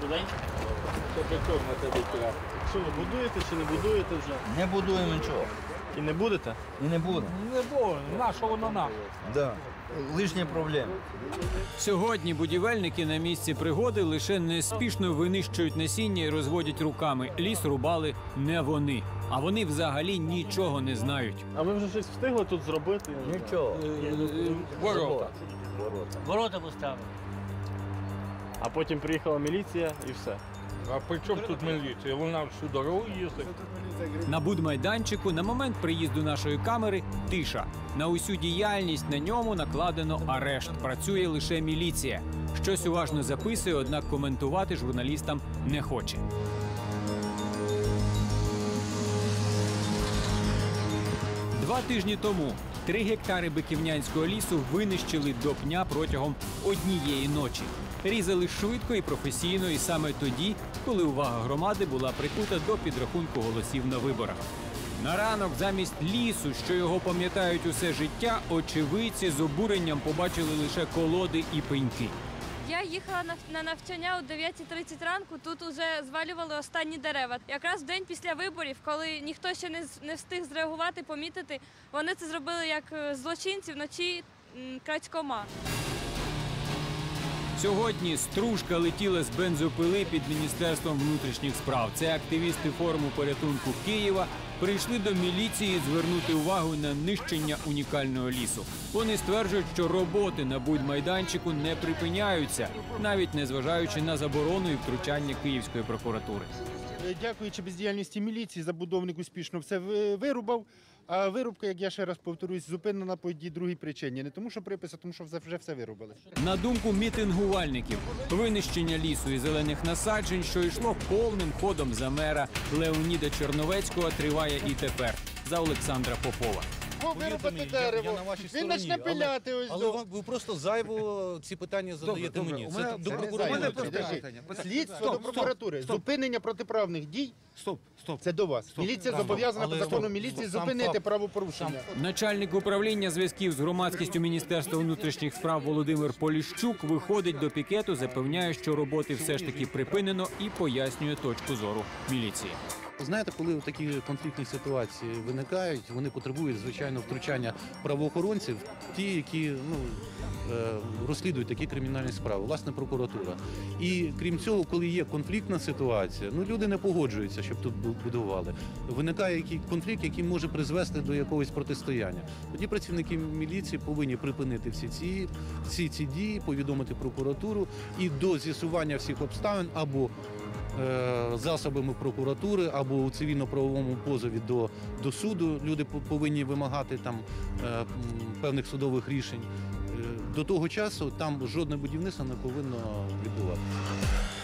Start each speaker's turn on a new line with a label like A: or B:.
A: Добрий день. Що ви будуєте чи не будуєте вже?
B: Не будуємо нічого.
A: І не будете?
B: І не буде.
C: Не було, на що воно нам?
B: Да. Лишні проблеми.
D: Сьогодні будівельники на місці пригоди лише неспішно винищують насіння і розводять руками. Ліс рубали не вони, а вони взагалі нічого не знають.
A: А ви вже щось встигли тут зробити?
B: Нічого.
C: Ворота.
B: Ворота.
C: Ворота поставили.
A: А потім приїхала міліція і все.
C: А при чому тут міліція? Вона всю дорогу їздить.
D: На будмайданчику на момент приїзду нашої камери тиша. На усю діяльність на ньому накладено арешт. Працює лише міліція. Щось уважно записує, однак коментувати журналістам не хоче. Два тижні тому три гектари биківнянського лісу винищили до пня протягом однієї ночі. Різали швидко і професійно, і саме тоді, коли увага громади була прикута до підрахунку голосів на виборах. На ранок замість лісу, що його пам'ятають усе життя, очевидці з обуренням побачили лише колоди і пеньки.
E: Я їхала на, на навчання о 9.30 ранку. Тут уже звалювали останні дерева. Якраз в день після виборів, коли ніхто ще не, встиг зреагувати, помітити, вони це зробили як е, злочинці вночі крадькома.
D: Сьогодні стружка летіла з бензопили під міністерством внутрішніх справ. Це активісти форуму порятунку Києва прийшли до міліції звернути увагу на нищення унікального лісу. Вони стверджують, що роботи на будмайданчику не припиняються, навіть незважаючи на заборону і втручання Київської прокуратури.
F: Е, Дякуючи бездіяльності міліції, забудовник успішно все вирубав. А вирубка, як я ще раз повторюсь, зупинена по одній другій причині. Не тому, що припис, а тому, що вже- все вирубали.
D: На думку мітингувальників, винищення лісу і зелених насаджень, що йшло повним ходом за мера Леоніда Черновецького, триває і тепер за Олександра Попова.
G: Я- я
F: дерево. Він почне пиляти ось
G: Але
F: до.
G: ви, ви просто зайво ці питання задаєте
B: добре,
G: мені.
B: у
G: Це до прокуратури.
B: зайве.
G: треба.
B: Підожди.
F: Підожди.
B: питання.
F: Слідство
B: Стоп,
F: до
B: стоп,
F: прокуратури.
B: стоп.
F: Зупинення протиправних дій
B: Стоп, стоп.
F: це до вас. Міліція зобов'язана по
G: Але-
F: закону
G: стоп.
F: міліції
G: Сам
F: зупинити
G: факт.
F: правопорушення.
D: Начальник управління зв'язків з громадськістю Міністерства внутрішніх справ Володимир Поліщук виходить до пікету, запевняє, що роботи все ж таки припинено і пояснює точку зору міліції.
G: Знаєте, коли такі конфліктні ситуації виникають, вони потребують звичайно втручання правоохоронців, ті, які ну е, розслідують такі кримінальні справи, власне, прокуратура. І крім цього, коли є конфліктна ситуація, ну люди не погоджуються, щоб тут бу- будували. Виникає який конфлікт, який може призвести до якогось протистояння. Тоді працівники міліції повинні припинити всі ці, всі ці дії, повідомити прокуратуру і до з'ясування всіх обставин або засобами прокуратури або у цивільно-правовому позові до, до суду. Люди повинні вимагати там е, певних судових рішень. Е, До того часу там жодне будівництво не повинно відбуватися.